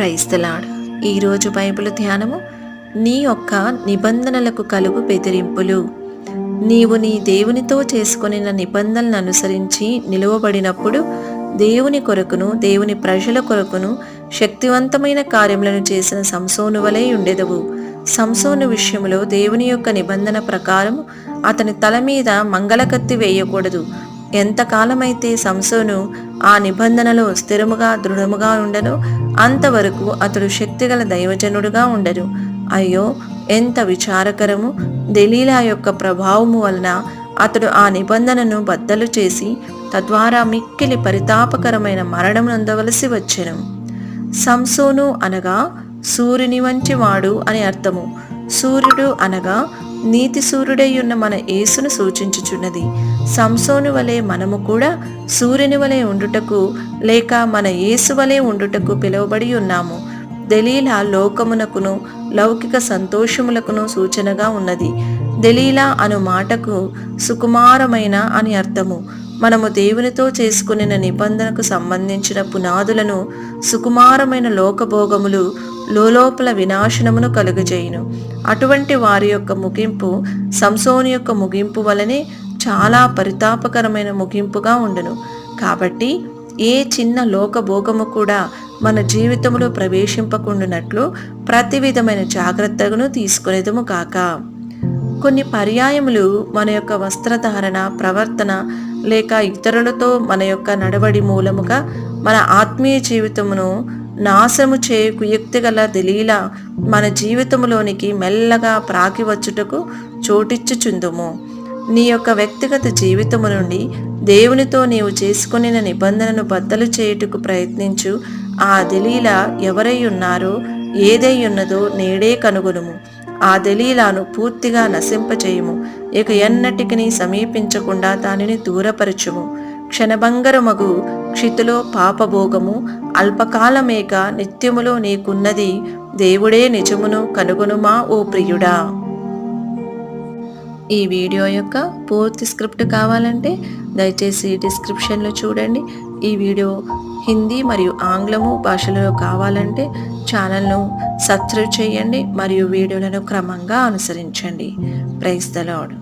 క్రైస్తలాడ్. ఈరోజు బైబిల్ ధ్యానము నీ యొక్క నిబంధనలకు కలుగు బెదిరింపులు. నీవు నీ దేవునితో చేసుకొనిన నిబంధనలను అనుసరించి నిలువబడినప్పుడు దేవుని కొరకును దేవుని ప్రజల కొరకును శక్తివంతమైన కార్యములను చేసిన సంసోను వలె ఉండెదవు. సంసోను విషయంలో దేవుని యొక్క నిబంధన ప్రకారం అతని తల మీద మంగళకత్తి వేయకూడదు. ఎంతకాలమైతే సంసోను ఆ నిబంధనలో స్థిరముగా దృఢముగా ఉండను అంతవరకు అతడు శక్తిగల దైవజనుడుగా ఉండడు. అయ్యో ఎంత విచారకరము! దెలీలా యొక్క ప్రభావము వలన అతడు ఆ నిబంధనను బద్దలు చేసి తద్వారా మిక్కిలి పరితాపకరమైన మరణం నందవలసి వచ్చెను. సంసోను అనగా సూర్యుని వంటి వాడు అని అర్థము. సూర్యుడు అనగా నీతి సూర్యుడై ఉన్న మన యేసును సూచించుచున్నది. సంసోను వలె మనము కూడా సూర్యుని వలె ఉండుటకు లేక మన యేసు వలె ఉండుటకు పిలువబడి ఉన్నాము. దలీలా లోకమునకును లౌకిక సంతోషములకును సూచనగా ఉన్నది. దలీలా అను మాటకు సుకుమారమైన అని అర్థము. మనము దేవునితో చేసుకునిన నిబంధనకు సంబంధించిన పునాదులను సుకుమారమైన లోకభోగములు లోలోపల వినాశనమును కలుగజేయును. అటువంటి వారి యొక్క ముగింపు సంసోని యొక్క ముగింపు వలనే చాలా పరితాపకరమైన ముగింపుగా ఉండును. కాబట్టి ఏ చిన్న లోకభోగము కూడా మన జీవితంలో ప్రవేశింపకుండునట్లు ప్రతి విధమైన జాగ్రత్తను తీసుకునేదము కాక కొన్ని పర్యాయములు మన యొక్క వస్త్రధారణ ప్రవర్తన లేక ఇతరులతో మన యొక్క నడవడి మూలముగా మన ఆత్మీయ జీవితమును నాశము చేయకు కుయుక్తి గల మన జీవితంలోనికి మెల్లగా ప్రాకి వచ్చుటకు చోటిచ్చుచుందుము. నీ యొక్క వ్యక్తిగత జీవితము నుండి దేవునితో నీవు చేసుకుని నిబంధనను బద్దలు చేయుటకు ప్రయత్నించు. ఆ దిలీల ఎవరై ఉన్నారో ఏదై ఉన్నదో నేడే కనుగొనుము. ఆ దలీలాను పూర్తిగా నశింపచేయుము. ఇక ఎన్నటికి సమీపించకుండా దానిని దూరపరచుము. క్షణభంగరమగు క్షితిలో పాపభోగము అల్పకాలమేక నిత్యములో నీకున్నది దేవుడే నిజమును కనుగొనుమా ఓ ప్రియుడా? ఈ వీడియో యొక్క పూర్తి స్క్రిప్ట్ కావాలంటే దయచేసి డిస్క్రిప్షన్లో చూడండి. ఈ వీడియో హిందీ మరియు ఆంగ్లము భాషలలో కావాలంటే ఛానల్ను సబ్స్క్రైబ్ చేయండి మరియు వీడియోలను క్రమంగా అనుసరించండి. Price the lord